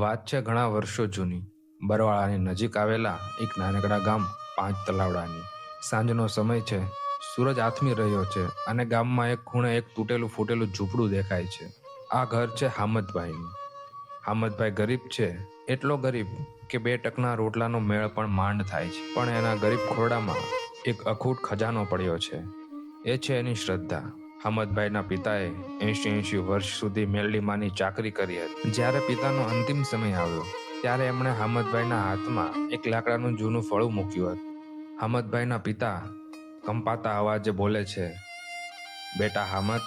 વાત છે ઘણા વર્ષો જૂની. બરવાળાની નજીક આવેલા એક નાનકડા ગામ પાંચ તલાવડાની. સાંજનો સમય છે. સૂરજ આથમી રહ્યો છે અને ગામમાં એક ખૂણે એક તૂટેલું ફૂટેલું ઝૂંપડું દેખાય છે. આ ઘર છે હામદભાઈનું. હામદભાઈ ગરીબ છે. એટલો ગરીબ કે બે ટકના રોટલાનો મેળ પણ માંડ થાય છે. પણ એના ગરીબ ખોરડામાં એક અખૂટ ખજાનો પડ્યો છે. એ છે એની શ્રદ્ધા. હામદભાઈના પિતાએ એંશી એંશી વર્ષ સુધી મેલડીમાંની ચાકરી કરી હતી. જ્યારે પિતાનો અંતિમ સમય આવ્યો, ત્યારે એમણે હમદભાઈના હાથમાં એક લાકડાનું જૂનું ફળું મૂક્યું હતું. હમદભાઈના પિતા કંપાતા અવાજે બોલે છે, બેટા હામદ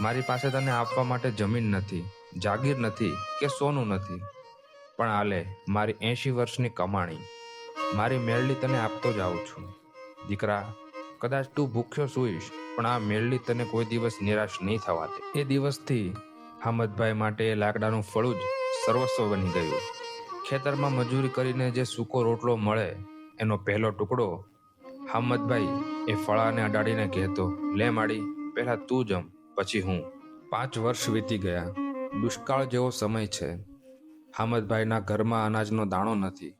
મારી પાસે તને આપવા માટે જમીન નથી, જાગીર નથી કે સોનું નથી. પણ આલે મારી એંશી વર્ષની કમાણી. મારી મેળડી તને આપતો જ આવું છું. દીકરા કદાચ તું ભૂખ્યો સૂઈશ, પણ આ મેળલી તને કોઈ દિવસ નિરાશ નહીં થવા દે એ દિવસથી હામદભાઈ માટે લાકડાનું ફળું જ સર્વસ્વ બની ગયું. ખેતરમાં મજૂરી કરીને જે સૂકો રોટલો મળે, એનો પહેલો ટુકડો હામદભાઈ એ ફળાને અડાડીને કહેતો, લે માડી, પહેલા તું જમ, પછી હું. પાંચ વર્ષ વીતી ગયા. દુષ્કાળ જેવો સમય છે. હામદભાઈના ઘરમાં અનાજનો દાણો નથી.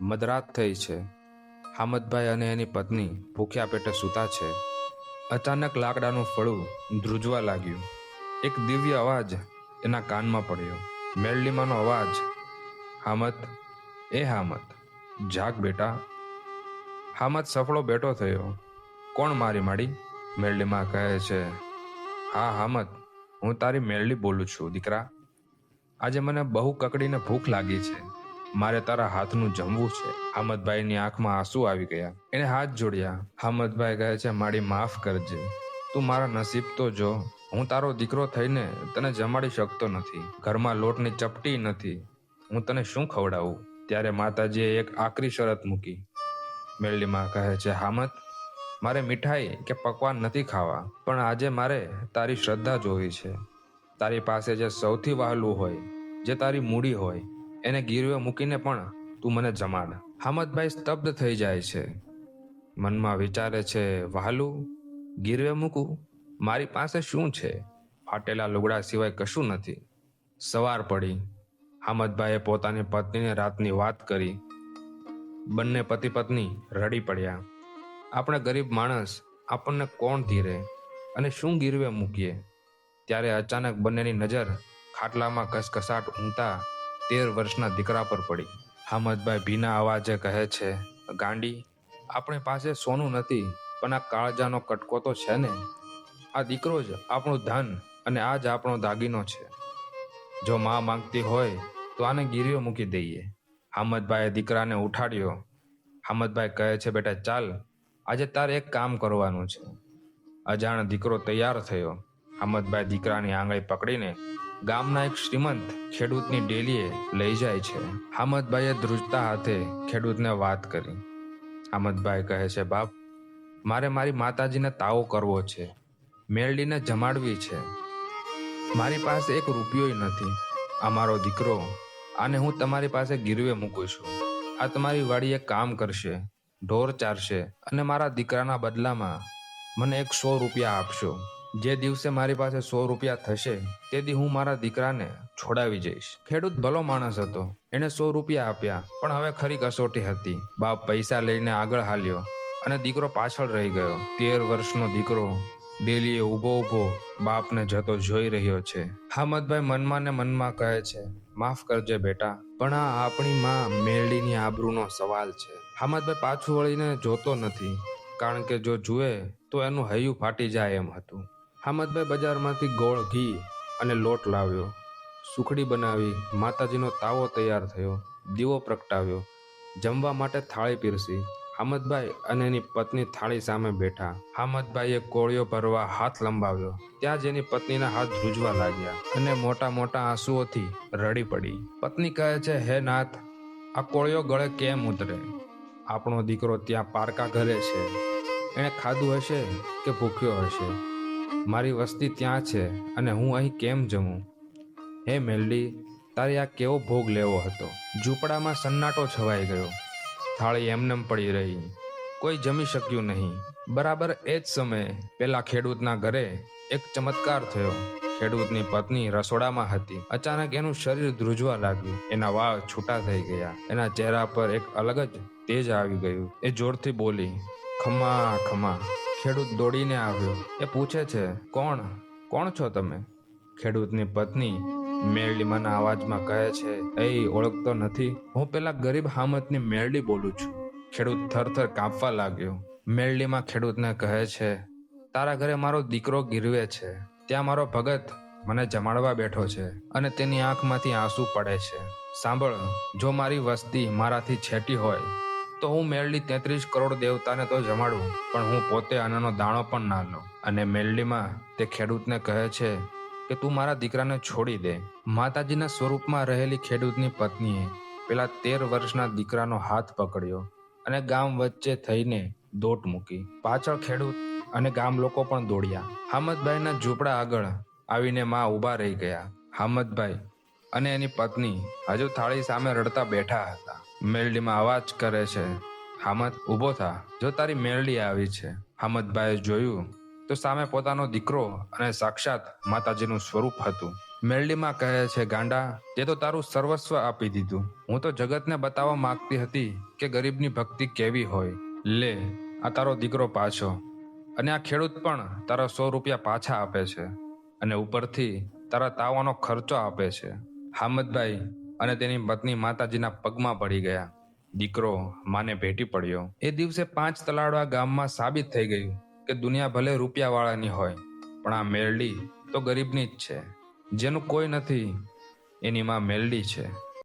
મધરાત થઈ છે. હામદભાઈ અને એની પત્ની ભૂખ્યા પેટે સૂતા છે. અચાનક લાકડાનું ફળું ધ્રુજવા લાગ્યું. એક દિવ્ય અવાજ એના કાનમાં પડ્યો. મેરલીમાનો અવાજ હામત એ હામત જાગ બેટા. હામત સફળો બેઠો થયો. કોણ મારી માડી? મેળલીમાં કહે છે. હા હામત હું તારી મેરલી બોલું છું, દીકરા. આજે મને બહુ કકડીને ભૂખ લાગી છે. મારે તારા હાથનું જમવું છે. હામદભાઈની આંખમાં આંસુ આવી ગયા. એણે હાથ જોડ્યા. હામદભાઈ કહે છે માડી માફ કરજે. તું મારા નસીબ તો જો. હું તારો દીકરો થઈને તને જમાડી શકતો નથી. ઘરમાં લોટની ચપટી નથી. હું તને શું ખવડાવું? ત્યારે માતાજીએ એક આકરી શરત મૂકી. મેરલીમાં કહે છે, હામદ, મારે મીઠાઈ કે પકવાન નથી ખાવા, પણ આજે મારે તારી શ્રદ્ધા જોવી છે. તારી પાસે જે સૌથી વહાલું હોય, જે તારી મૂડી હોય એને ગીરવે મૂકીને પણ તું મને જમાડ. હામદભાઈ સ્તબ્ધ થઈ જાય છે. મનમાં વિચારે છે વહાલું ગીરવે મૂકું? મારી પાસે શું છે? ફાટેલા લુગડા સિવાય કશું નથી. સવાર પડી. હામદભાઈએ પોતાની પત્નીને રાતની વાત કરી. બંને પતિ પત્ની રડી પડ્યા. આપણે ગરીબ માણસ, આપણને કોણ ધીરે? અને શું ગીરવે મૂકીએ? ત્યારે અચાનક બંનેની નજર ખાટલામાં કસકસાટ ઊંઘતા તેર વર્ષના દીકરા પર પડી. હામદભાઈ ભીના અવાજે કહે છે, ગાંડી, આપણી પાસે સોનું નથી, પણ આ કાળજાનો કટકો તો છે ને. આ દીકરો જ આપણું ધન અને આ જ આપણો દાગીનો છે. જો માં માંગતી હોય, તો આને ગીરીઓ મૂકી દઈએ. હામદભાઈએ દીકરાને ઉઠાડ્યો. હામદભાઈ કહે છે, બેટા, ચાલ, આજે તારે એક કામ કરવાનું છે. અજાણ દીકરો તૈયાર થયો. હામદભાઈ દીકરાની આંગળી પકડીને ગામના એક શ્રીમંત ખેડૂતની ડેલીએ લઈ જાય છે. હામદભાઈએ ધ્રુજતા હાથે ખેડૂતને વાત કરી. હામદભાઈ કહે છે, બાપ, મારે મારી માતાજીને તાવો કરવો છે. મેળડીને જમાડવી છે. મારી પાસે એક રૂપિયોય નથી. આ મારો દીકરો આને હું તમારી પાસે ગીરવે મૂકું છું. આ તમારી વાડીએ કામ કરશે, ઢોર ચારશે અને મારા દીકરાના બદલામાં મને એક સો રૂપિયા આપશો. જે દિવસે મારી પાસે સો રૂપિયા થશે, તે દી હું મારા દીકરાને છોડાવી જઈશ. ખેડૂત ભલો માણસ હતો. એણે સો રૂપિયા આપ્યા, પણ હવે ખરી કસોટી હતી. બાપ પૈસા લઈને આગળ હાલ્યો અને દીકરો પાછળ રહી ગયો. તેર વર્ષનો દીકરો ડેલીએ ઊભો ઊભો બાપને જતો જોઈ રહ્યો છે. હામદભાઈ મનમાં ને મનમાં કહે છે, માફ કરજે બેટા, પણ આ આપણી માં મેરડીની આબરૂનો સવાલ છે. હામદભાઈ પાછું વળીને જોતો નથી, કારણ કે જો જુએ તો એનું હૈયું ફાટી જાય એમ હતું. હામદભાઈ બજારમાંથી ગોળ ઘી અને લોટ લાવ્યો. સુખડી બનાવી માતાજીનો તાવો તૈયાર થયો, દીવો પ્રગટાવ્યો. જમવા માટે થાળી પીરસી. હામદભાઈ અને એની પત્ની થાળી સામે બેઠા. હામદભાઈએ કોળીઓ ભરવા હાથ લંબાવ્યો. ત્યાં જ એની પત્નીના હાથ ધ્રુજવા લાગ્યા અને મોટા મોટા આંસુઓથી રડી પડી. પત્ની કહે છે, હે નાથ, આ કોળિયો ગળે કેમ ઉતરે? આપણો દીકરો ત્યાં પારકા ઘરે છે. એણે ખાધું હશે કે ભૂખ્યો હશે? મારી વસ્તી ત્યાં છે અને હું અહીં કેમ જમું? હે મેલડી, તારે આ કેવો ભોગ લેવો હતો? ઝૂંપડામાં સન્નાટો છવાઈ ગયો. થાળી એમનેમ પડી રહી. કોઈ જમી શક્યું નહીં. બરાબર એ જ સમયે પેલા ખેડૂતના ઘરે એક ચમત્કાર થયો. ખેડૂતની પત્ની રસોડામાં હતી. અચાનક એનું શરીર ધ્રુજવા લાગ્યું. એના વાળ છૂટા થઈ ગયા. એના ચહેરા પર એક અલગ જ તેજ આવી ગયું. એ જોરથી બોલી, ખમા ખમા. ખેડૂત દોડીને આવ્યો. એ પૂછે છે, કોણ? કોણ છો તમે? ખેડૂતની પત્ની મેરડીમાંના અવાજમાં કહે છે, એ ઓળખતો નથી. હું પેલા ગરીબ હામતની મેરડી બોલું છું. ખેડૂત થરથર કાપવા લાગ્યો. મેરડીમાં ખેડૂતને કહે છે, તારા ઘરે મારો દીકરો ગીરવે છે. ત્યાં મારો ભગત મને જમાડવા બેઠો છે અને તેની આંખમાંથી આંસુ પડે છે. સાંભળ, જો મારી વસ્તી મારાથી છેટી હોય તો હું મેલડી તેત્રીસ કરોડ દેવતાને તો જમાડું, પણ હું પોતે અન્નનો દાણો પણ ના લઉં અને મેલડીમાં તે ખેડૂતને કહે છે કે, તું મારા દીકરાને છોડી દે. માતાજીના સ્વરૂપમાં રહેલી ખેડૂતની પત્નીએ પેલા તેર વર્ષના દીકરાનો હાથ પકડ્યો અને ગામ વચ્ચે થઈને દોટ મૂકી. પાછળ ખેડૂત અને ગામ લોકો પણ દોડ્યા. હામદભાઈના ઝૂંપડા આગળ આવીને માં ઊભા રહી ગયા. હામદભાઈ અને એની પત્ની હજુ થાળી સામે રડતા બેઠા હતા. મેલડીમાં અવાજ કરે છે. હામદ, ઊભો થા. જો તારી મેલડી આવી છે. હામદભાઈએ જોયું તો સામે પોતાનો દીકરો અને સાક્ષાત માતાજીનું સ્વરૂપ હતું. મેલડીમાં કહે છે, ગાંડા, તે તો તારું સર્વસ્વ આપી દીધું. હું તો જગતને બતાવવા માંગતી હતી કે ગરીબની ભક્તિ કેવી હોય. લે, આ તારો દીકરો પાછો. અને આ ખેડૂત પણ તારા સો રૂપિયા પાછા આપે છે અને ઉપરથી તારા તાવાનો ખર્ચો આપે છે. હામદભાઈ અને તેની પત્ની માતાજીના પગમાં પડી ગયા. દીકરો માને ભેટી પડ્યો. એ દિવસે પાંચ તલાડવા ગામમાં સાબિત થઈ ગયું કે દુનિયા ભલે રૂપિયાવાળાની હોય, પણ આ મેરડી તો ગરીબની જ છે. જેનું કોઈ નથી, એની માં મેલડી છે.